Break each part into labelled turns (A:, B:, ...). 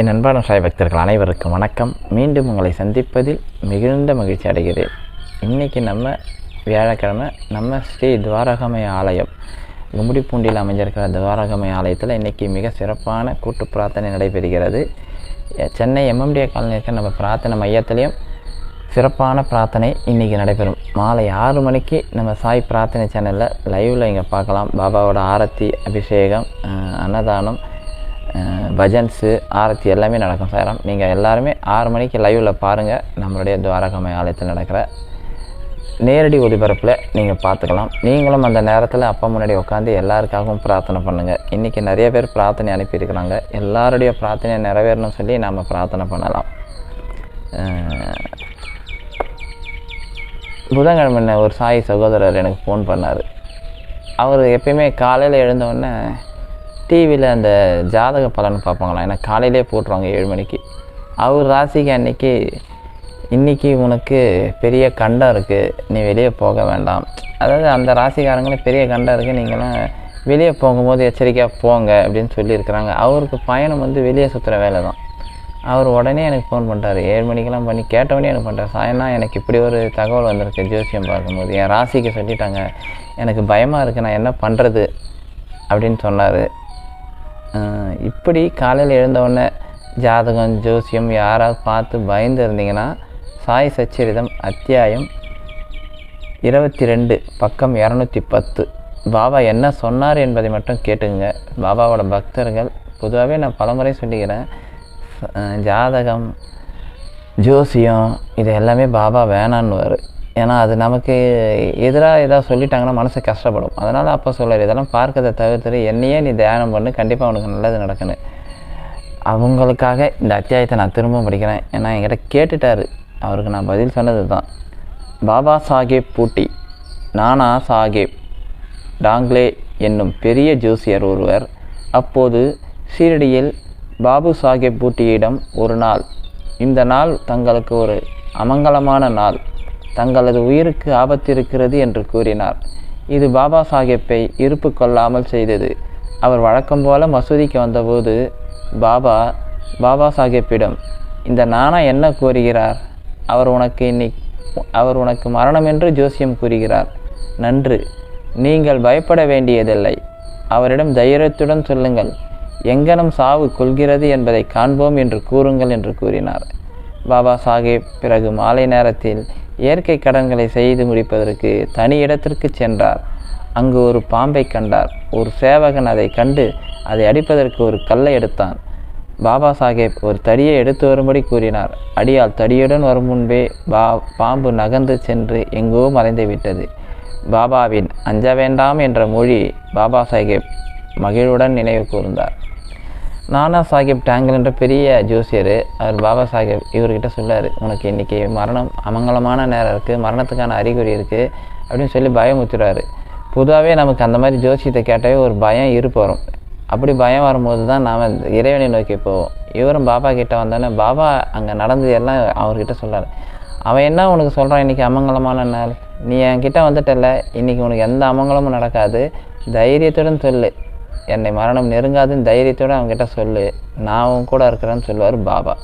A: என் அன்பான சாய் பக்தர்கள் அனைவருக்கும் வணக்கம். மீண்டும் உங்களை சந்திப்பதில் மிகுந்த மகிழ்ச்சி அடைகிறேன். இன்றைக்கி நம்ம வியாழக்கிழமை நம்ம ஸ்ரீ துவாரகமய ஆலயம் கும்படிப்பூண்டியில் அமைஞ்சிருக்கிற துவாரகமய ஆலயத்தில் இன்றைக்கி மிக சிறப்பான கூட்டு பிரார்த்தனை நடைபெறுகிறது. சென்னை எம்எம்டிஏ காலனி இருக்க நம்ம பிரார்த்தனை மையத்திலையும் சிறப்பான பிரார்த்தனை இன்றைக்கி நடைபெறும். மாலை ஆறு மணிக்கு நம்ம சாய் பிரார்த்தனை சேனலில் லைவில் இங்கே பார்க்கலாம். பாபாவோட ஆரத்தி அபிஷேகம் அன்னதானம் பஜன்ஸு ஆரத்தி எல்லாமே நடக்கும் சாயரம் நீங்கள் எல்லாருமே ஆறு மணிக்கு லைவில் பாருங்கள் நம்மளுடைய துவாரகமய ஆலயத்தில் நடக்கிற நேரடி ஒளிபரப்பில் நீங்கள் பார்த்துக்கலாம் நீங்களும் அந்த நேரத்தில் அப்பா முன்னாடி உட்காந்து எல்லாருக்காகவும் பிரார்த்தனை பண்ணுங்கள் இன்றைக்கி நிறைய பேர் பிரார்த்தனை அனுப்பியிருக்கிறாங்க. எல்லாருடைய பிரார்த்தனையை நிறைவேறணும் சொல்லி நாம் பிரார்த்தனை பண்ணலாம். புதன்கிழமை ஒரு சாய் சகோதரர் எனக்கு ஃபோன் பண்ணார். அவர் எப்பயுமே காலையில் எழுந்தவுடனே டிவியில் அந்த ஜாதக பலன் பார்ப்பாங்களாம். ஏன்னா காலையிலே போட்டுருவாங்க ஏழு மணிக்கு. அவர் ராசிக்கு அன்னைக்கு இன்றைக்கி உனக்கு பெரிய கண்டம் இருக்குது நீ வெளியே போக வேண்டாம். அதாவது அந்த ராசிக்காரங்களும் பெரிய கண்டம் இருக்குது நீங்களாம் வெளியே போகும்போது எச்சரிக்கையாக போங்க அப்படின்னு சொல்லியிருக்கிறாங்க. அவருக்கு பயணம் வந்து வெளியே சுற்றுற வேலை தான். அவர் உடனே எனக்கு ஃபோன் பண்ணிட்டாரு ஏழு மணிக்கெலாம் பண்ணி கேட்டவொடனே எனக்கு பண்ணிட்டார் சாயனா எனக்கு இப்படி ஒரு தகவல் வந்திருக்கு ஜோசியம் பார்க்கும்போது. என் ராசிக்கு சொல்லிட்டாங்க. எனக்கு பயமாக இருக்குது நான் என்ன பண்ணுறது அப்படின்னு சொன்னார். இப்படி காலையில் எழுந்தவுடனே ஜாதகம் ஜோசியம் யாராவது பார்த்து பயந்து இருந்தீங்கன்னா சாய் சச்சரிதம் அத்தியாயம் இருபத்தி ரெண்டு பக்கம் இரநூத்தி பத்து. பாபா என்ன சொன்னார் என்பதை மட்டும் கேட்டுங்க பாபாவோட பக்தர்கள் பொதுவாகவே நான் பலமுறை சொல்லிக்கிறேன் ஜாதகம் ஜோசியம் இது எல்லாமே பாபா வேணான்னுவார். ஏன்னா அது நமக்கு எதிராக ஏதாவது சொல்லிட்டாங்கன்னா மனசு கஷ்டப்படும். அதனால் அப்போ சொல்கிறார் இதெல்லாம் பார்க்கறதை தவிர்த்துட்டு என்னையே நீ தியானம் பண்ணு. கண்டிப்பாக உனக்கு நல்லது நடக்கணும் அவங்களுக்காக இந்த அத்தியாயத்தை நான் திரும்ப படிக்கிறேன். ஏன்னா என்கிட்ட கேட்டுட்டாரு. அவருக்கு நான் பதில் சொன்னது தான் பாபா சாஹேப் பூட்டி நானா சாஹேப் டாங்லே என்னும் பெரிய ஜோசியர் ஒருவர். அப்போது ஷீரடியில் பாபு சாஹேப் பூட்டியிடம் ஒரு நாள் இந்த நாள் தங்களுக்கு ஒரு அமங்கலமான நாள். தங்களது உயிருக்கு ஆபத்து இருக்கிறது என்று கூறினார். இது பாபா சாஹேப்பை இருப்பு கொள்ளாமல் செய்தது. அவர் வழக்கம் போல மசூதிக்கு வந்தபோது பாபா பாபா சாஹேப்பிடம் இந்த நானா என்ன கூறுகிறார்? அவர் உனக்கு இன்னைக்கு அவர் உனக்கு மரணம் என்று ஜோசியம் கூறுகிறார். நன்று. நீங்கள் பயப்பட வேண்டியதில்லை. அவரிடம் தைரியத்துடன் சொல்லுங்கள். எங்கனம் சாவு கொள்கிறது என்பதை காண்போம் என்று கூறுங்கள் என்று கூறினார். பாபா சாஹேப் பிறகு மாலை நேரத்தில் இயற்கை கடன்களை செய்து முடிப்பதற்கு தனி இடத்திற்கு சென்றார். அங்கு ஒரு பாம்பை கண்டார். ஒரு சேவகன் அதை கண்டு அதை அடிப்பதற்கு ஒரு கல்லை எடுத்தான். பாபா சாஹேப் ஒரு தடியை எடுத்து வரும்படி கூறினார். அடியால் தடியுடன் வரும் முன்பே பா பாம்பு நகர்ந்து சென்று எங்கோ மறைந்து விட்டது. பாபாவின் அஞ்ச வேண்டாம் என்ற மொழி பாபா சாஹேப் மகிழ்வுடன் நினைவு கூர்ந்தார். நானா சாஹிப் டேங்கல் என்ற பெரிய ஜோசியர் அவர் பாபா சாஹிப் இவர்கிட்ட சொல்லார் உனக்கு இன்றைக்கி மரணம் அமங்கலமான நேரம் இருக்குது மரணத்துக்கான அறிகுறி இருக்குது அப்படின்னு சொல்லி பயமுத்துறாரு பொதுவாகவே நமக்கு அந்த மாதிரி ஜோசியத்தை கேட்டாவே ஒரு பயம் இருப்போம் அப்படி பயம் வரும்போது தான் நாம் இறைவனை நோக்கி போவோம். இவரும் பாபா கிட்டே வந்தோடனே பாபா அங்கே நடந்தது எல்லாம் அவர்கிட்ட சொல்லார் அவன் என்ன உனக்கு சொல்கிறான் இன்றைக்கி அமங்கலமான நாள்? நீ என்கிட்ட வந்துட்டல இன்றைக்கி உனக்கு எந்த அமங்கலமும் நடக்காது. தைரியத்துடன் சொல்லு. என்னை மரணம் நெருங்காதுன்னு தைரியத்தோடு அவங்ககிட்ட சொல்லு. நான் உன் கூட இருக்கிறேன்னு சொல்லுவார் பாபா.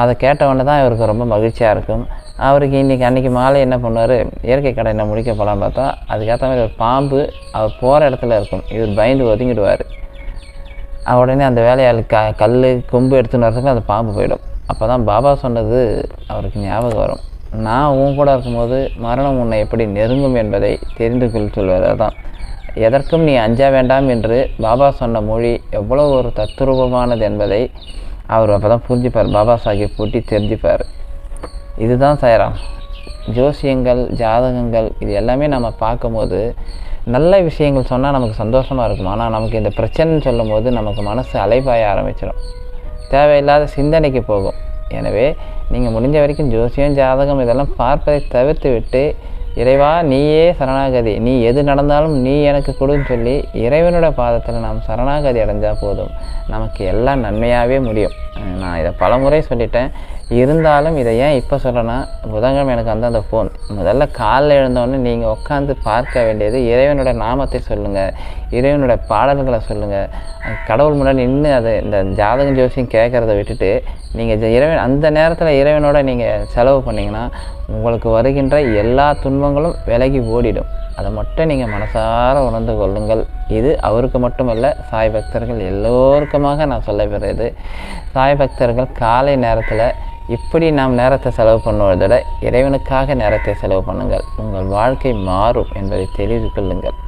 A: அதை கேட்டவொடனே தான் இவருக்கு ரொம்ப மகிழ்ச்சியாக இருக்கும். அவருக்கு இன்றைக்கி அன்றைக்கி மாலை என்ன பண்ணுவார்? இயற்கை கடனை முடிக்க போகலான்னு பார்த்தா அதுக்கேற்ற மாதிரி ஒரு பாம்பு அவர் போகிற இடத்துல இருக்கும். இவர் பயந்து ஒதுங்கிடுவார். உடனே அந்த வேலையாள் க கல் கொம்பு எடுத்துன்னு வரதுக்கு அந்த பாம்பு போயிடும். அப்போ தான் பாபா சொன்னது அவருக்கு ஞாபகம் வரும். நான் உன் கூட இருக்கும்போது மரணம் உன்னை எப்படி நெருங்கும் என்பதை தெரிந்து கொள் சொல்வது தான் எதற்கும் நீ அஞ்ச வேண்டாம் என்று பாபா சொன்ன மொழி எவ்வளோ ஒரு தத்துரூபமானது என்பதை அவர் அப்போ தான் புரிஞ்சுப்பார். பாபா சாஹிப் பூட்டி தெரிஞ்சுப்பார். இதுதான் சைராம் ஜோசியங்கள் ஜாதகங்கள் இது எல்லாமே நம்ம பார்க்கும்போது நல்ல விஷயங்கள் சொன்னால் நமக்கு சந்தோஷமாக இருக்கும். ஆனால் நமக்கு இந்த பிரச்சனைன்னு சொல்லும்போது நமக்கு மனசு அலைபாய ஆரம்பிச்சிடும் தேவையில்லாத சிந்தனைக்கு போகும். எனவே நீங்கள் முடிஞ்ச வரைக்கும் ஜோசியம் ஜாதகம் இதெல்லாம் பார்ப்பதை தவிர்த்து விட்டு இறைவா நீயே சரணாகதி. நீ எது நடந்தாலும் நீ எனக்கு கொடுன்னு சொல்லி இறைவனோட பாதத்தில் நாம் சரணாகதி அடைஞ்சால் போதும். நமக்கு எல்லாம் நன்மையாகவே முடியும். நான் இதை பலமுறை சொல்லிட்டேன். இருந்தாலும் இதை ஏன் இப்போ சொல்லனா புதன்கிழமை எனக்கு வந்து அந்த ஃபோன் முதல்ல காலில் எழுந்தோடனே நீங்கள் உட்காந்து பார்க்க வேண்டியது இறைவனோட நாமத்தை சொல்லுங்கள் இறைவனோட பாடல்களை சொல்லுங்கள் கடவுள் முன்னாடி நின்று அதை இந்த ஜாதகம் ஜோசியம் கேட்குறத விட்டுட்டு நீங்கள் இறைவன் அந்த நேரத்தில் இறைவனோட நீங்கள் செலவு பண்ணிங்கன்னா உங்களுக்கு வருகின்ற எல்லா துன்பங்களும் விலகி ஓடிடும். அதை மட்டும் நீங்கள் மனசார உணர்ந்து கொள்ளுங்கள். இது அவருக்கு மட்டுமல்ல சாய் பக்தர்கள் எல்லோருக்குமாக நான் சொல்ல விடுறது சாய் பக்தர்கள் காலை நேரத்தில் இப்படி நாம் நேரத்தை செலவு பண்ணுவதை விட இறைவனுக்காக நேரத்தை செலவு பண்ணுங்கள். உங்கள் வாழ்க்கை மாறும் என்பதை தெரிந்து கொள்ளுங்கள்.